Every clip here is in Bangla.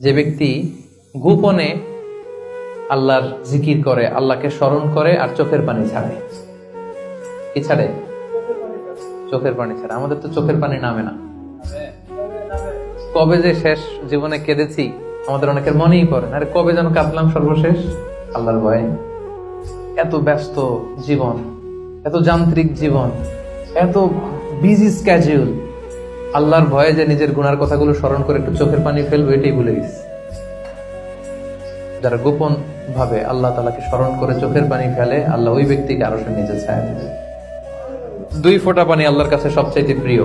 যে ব্যক্তি গোপনে আল্লাহর জিকির করে, আল্লাহকে স্মরণ করে আর চোখের পানি ছাড়ে। কি ছাড়ে? চোখের পানি ছাড়ে। আমাদের তো চোখের পানি নামে না। কবে যে শেষ জীবনে কেঁদেছি, আমাদের অনেকের মনেই পড়ে আরে কবে যেন কাঁদলাম সর্বশেষ? আল্লাহর ভয়ে। এত ব্যস্ত জীবন, এত যান্ত্রিক জীবন, এত বিজি স্ক্যাজুল আল্লাহর ভয়ে যে নিজের গুনার কথাগুলো স্মরণ করে একটু চোখের পানি ফেলব, এটাই ভুলে গেছি। যারা গোপন ভাবে আল্লাহ তালাকে স্মরণ করে চোখের পানি ফেলে, আল্লাহ ওই ব্যক্তিকে আরও সে নিজে ছায়া দেবে। দুই ফোঁটা পানি আল্লাহর কাছে সবচাইতে প্রিয়।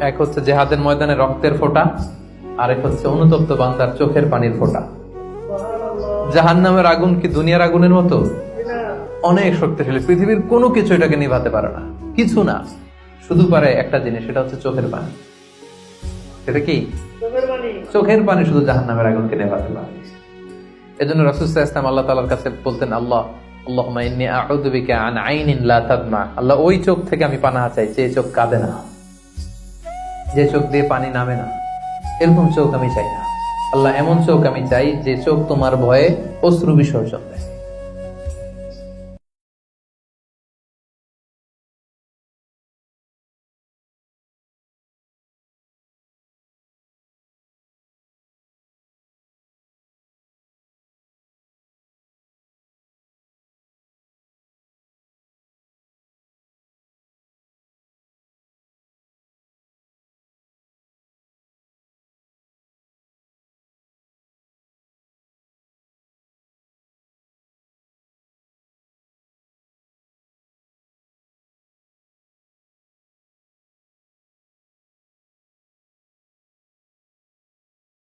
এক হচ্ছে জেহাদের ময়দানে রক্তের ফোঁটা, আরেক হচ্ছে অনুতপ্ত বান্দার চোখের পানির ফোঁটা। জাহান নামের আগুন কি দুনিয়ার আগুনের মতো? অনেক শক্তিশালী, পৃথিবীর কোনো কিছু এটাকে নিভাতে পারে না। কিছু না। শুধু পারে একটা জিনিস সেটা হচ্ছে চোখের পানি। সেটা কি? চোখের পানি। শুধু জাহান নামের আগুনকে নেভাতে পারে এজন্য রাসুল্লাহ ইসলাম আল্লাহ তালার কাছে বলতেন আল্লাহ আল্লাহ ওই চোখ থেকে আমি পানাহা চাই যে চোখ কাঁদে না। যে চোখ দিয়ে পানি নামে না। এরকম চোখ আমি চাই না। আল্লাহ এমন চোখ আমি চাই যে চোখ তোমার ভয়ে অশ্রু বিসর্জন